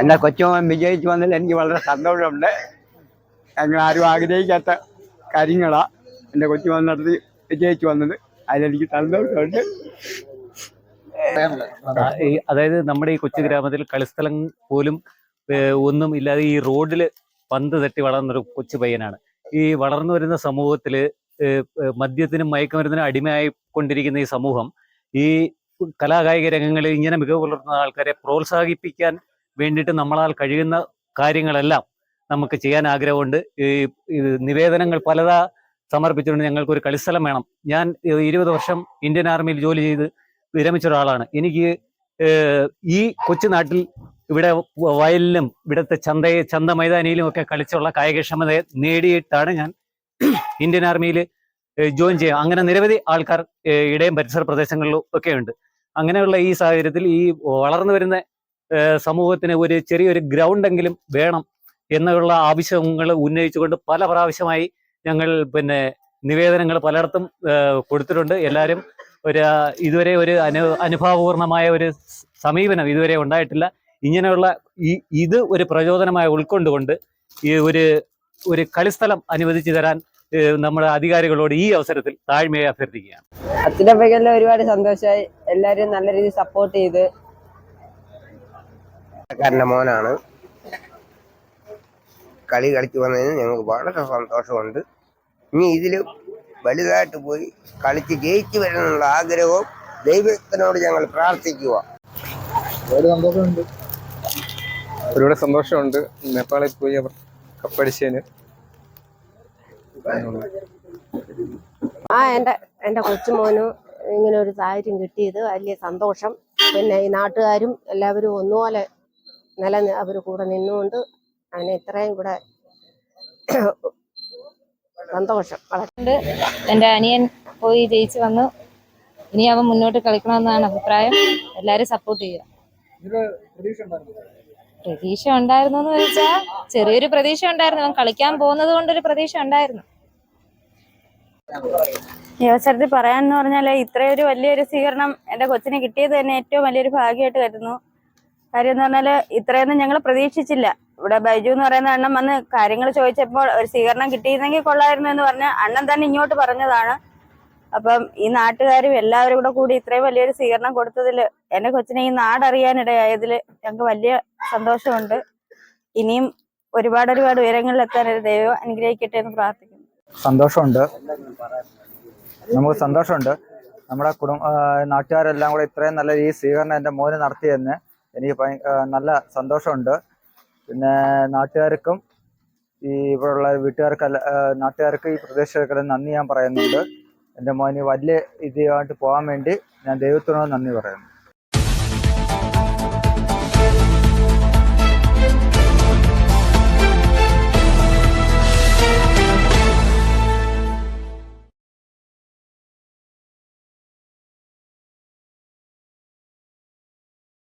എന്റെ കൊച്ചുമോൻ വിജയിച്ചു വന്നതിൽ എനിക്ക് വളരെ സന്തോഷമുണ്ട്. ഞങ്ങൾ ആരും ആഗ്രഹിക്കാത്ത കാര്യങ്ങളാ എന്റെ കൊച്ചുമോൻ നടത്തി വിജയിച്ചു വന്നത്. അതിലെനിക്ക് സന്തോഷമുണ്ട്. അതായത് നമ്മുടെ ഈ കൊച്ചു ഗ്രാമത്തിൽ കളിസ്ഥലം പോലും ഒന്നും ഇല്ലാതെ ഈ റോഡിൽ പന്ത് തട്ടി വളർന്നൊരു കൊച്ചു പയ്യനാണ്. ഈ വളർന്നു വരുന്ന സമൂഹത്തിൽ മദ്യത്തിനും മയക്കുമരുന്നിനും അടിമയായി കൊണ്ടിരിക്കുന്ന ഈ സമൂഹം ഈ കലാകായിക രംഗങ്ങളിൽ ഇങ്ങനെ മികവ് പുലർത്തുന്ന ആൾക്കാരെ പ്രോത്സാഹിപ്പിക്കാൻ വേണ്ടിയിട്ട് നമ്മളാൽ കഴിയുന്ന കാര്യങ്ങളെല്ലാം നമുക്ക് ചെയ്യാൻ ആഗ്രഹമുണ്ട്. ഈ നിവേദനങ്ങൾ പലതാ സമർപ്പിച്ചിട്ടുണ്ട്. ഞങ്ങൾക്ക് ഒരു കളിസ്ഥലം വേണം. ഞാൻ ഇരുപത് വർഷം ഇന്ത്യൻ ആർമിയിൽ ജോലി ചെയ്ത് വിരമിച്ച ഒരാളാണ് എനിക്ക് ഈ ഈ കൊച്ചുനാട്ടിൽ ഇവിടെ വയലിലും ഇവിടുത്തെ ചന്ത ചന്ത മൈതാനിയിലും ഒക്കെ കളിച്ചുള്ള കായികക്ഷമത നേടിയിട്ടാണ് ഞാൻ ഇന്ത്യൻ ആർമിയിൽ ജോയിൻ ചെയ്യുക അങ്ങനെ നിരവധി ആൾക്കാർ ഇടയും പരിസര പ്രദേശങ്ങളിലും ഒക്കെ ഉണ്ട്. അങ്ങനെയുള്ള ഈ സാഹചര്യത്തിൽ ഈ വളർന്നു വരുന്ന സമൂഹത്തിന് ഒരു ചെറിയൊരു ഗ്രൗണ്ടെങ്കിലും വേണം എന്നുള്ള ആവശ്യങ്ങൾ ഉന്നയിച്ചുകൊണ്ട് പല പ്രാവശ്യമായി ഞങ്ങൾ പിന്നെ നിവേദനങ്ങൾ പലയിടത്തും കൊടുത്തിട്ടുണ്ട്. എല്ലാവരും ഒരു ഇതുവരെ ഒരു അനു അനുഭാവപൂർണമായ ഒരു സമീപനം ഇതുവരെ ഉണ്ടായിട്ടില്ല. ഇങ്ങനെയുള്ള ഈ ഇത് ഒരു പ്രചോദനമായി ഉൾക്കൊണ്ടുകൊണ്ട് ഈ ഒരു ഒരു കളിസ്ഥലം അനുവദിച്ചു തരാൻ നമ്മുടെ അധികാരികളോട് ഈ അവസരത്തിൽ താഴ്മയെ അഭ്യർത്ഥിക്കുകയാണ്. അച്ഛനപ്പയ്ക്കെല്ലാം ഒരുപാട് സന്തോഷമായി. എല്ലാവരും നല്ല രീതിയിൽ സപ്പോർട്ട് ചെയ്ത് കാരന്റെ മോനാണ്. കളി കളിച്ചു വന്നതിന് ഞങ്ങൾക്ക് വളരെ സന്തോഷമുണ്ട്. ഇനി ഇതിൽ വലുതായിട്ട് പോയി കളിച്ച് ജയിച്ചു വരണമെന്നുള്ള ആഗ്രഹവും ദൈവത്തിനോട് ഞങ്ങൾ പ്രാർത്ഥിക്കുക. ഒരുപാട് സന്തോഷമുണ്ട്. നേപ്പാളിൽ പോയി അവർ കപ്പടിച്ചതിന് ആ എന്റെ എന്റെ കൊച്ചുമോന് ഇങ്ങനെ ഒരു സാഹചര്യം കിട്ടിയത് വലിയ സന്തോഷം. പിന്നെ ഈ നാട്ടുകാരും എല്ലാവരും ഒന്നുപോലെ നില അവർ കൂടെ നിന്നുകൊണ്ട് അതിനെ ഇത്രയും കൂടെ സന്തോഷം. വളരെ എന്റെ അനിയൻ പോയി ജയിച്ചു വന്നു. ഇനി അവൻ മുന്നോട്ട് കളിക്കണമെന്നാണ് അഭിപ്രായം. എല്ലാവരും സപ്പോർട്ട് ചെയ്യുക. പ്രതീക്ഷ ഉണ്ടായിരുന്നു? എന്ന് ചോദിച്ചാൽ ചെറിയൊരു പ്രതീക്ഷ ഉണ്ടായിരുന്നു. അവൻ കളിക്കാൻ പോകുന്നത് കൊണ്ടൊരു പ്രതീക്ഷ ഉണ്ടായിരുന്നു. ഈ അവസരത്തിൽ പറയാന്ന് പറഞ്ഞാൽ ഇത്രയൊരു വലിയൊരു സ്വീകരണം എന്റെ കൊച്ചിന് കിട്ടിയത് തന്നെ ഏറ്റവും വലിയൊരു ഭാഗ്യമായിട്ട് കരുതുന്നു. കാര്യം എന്ന് പറഞ്ഞാൽ ഇത്രയൊന്നും ഞങ്ങൾ പ്രതീക്ഷിച്ചില്ല. ഇവിടെ ബൈജു എന്ന് പറയുന്ന അണ്ണൻ വന്ന് കാര്യങ്ങൾ ചോദിച്ചപ്പോൾ ഒരു സ്വീകരണം കിട്ടിയിരുന്നെങ്കിൽ കൊള്ളായിരുന്നു എന്ന് പറഞ്ഞ അണ്ണൻ തന്നെ ഇങ്ങോട്ട് പറഞ്ഞതാണ്. അപ്പം ഈ നാട്ടുകാരും എല്ലാവരും കൂടെ കൂടി ഇത്രയും വലിയൊരു സ്വീകരണം കൊടുത്തതിൽ എന്റെ കൊച്ചിനെ ഈ നാടറിയാനിടയായതിൽ ഞങ്ങൾക്ക് വലിയ സന്തോഷമുണ്ട്. ഇനിയും ഒരുപാട് ഒരുപാട് ഉയരങ്ങളിൽ എത്താൻ ഒരു ദൈവം അനുഗ്രഹിക്കട്ടെ എന്ന് പ്രാർത്ഥിക്കുന്നു. സന്തോഷമുണ്ട്. നമുക്ക് സന്തോഷമുണ്ട്. നമ്മുടെ കുടുംബ നാട്ടുകാരെല്ലാം കൂടെ ഇത്രയും നല്ല ഈ സ്വീകരണം എന്റെ മോന് നടത്തിയെന്ന്. എനിക്ക് നല്ല സന്തോഷമുണ്ട്. പിന്നെ നാട്ടുകാർക്കും ഈ ഇവിടെയുള്ള വീട്ടുകാർക്കല്ല നാട്ടുകാർക്ക് ഈ പ്രദേശക്കാർക്കെല്ലാം നന്ദി ഞാൻ പറയുന്നുണ്ട്. എന്റെ മോന് വലിയ ഇതുമായിട്ട് പോകാൻ വേണ്ടി ഞാൻ ദൈവത്തിനോട് നന്ദി പറയുന്നു.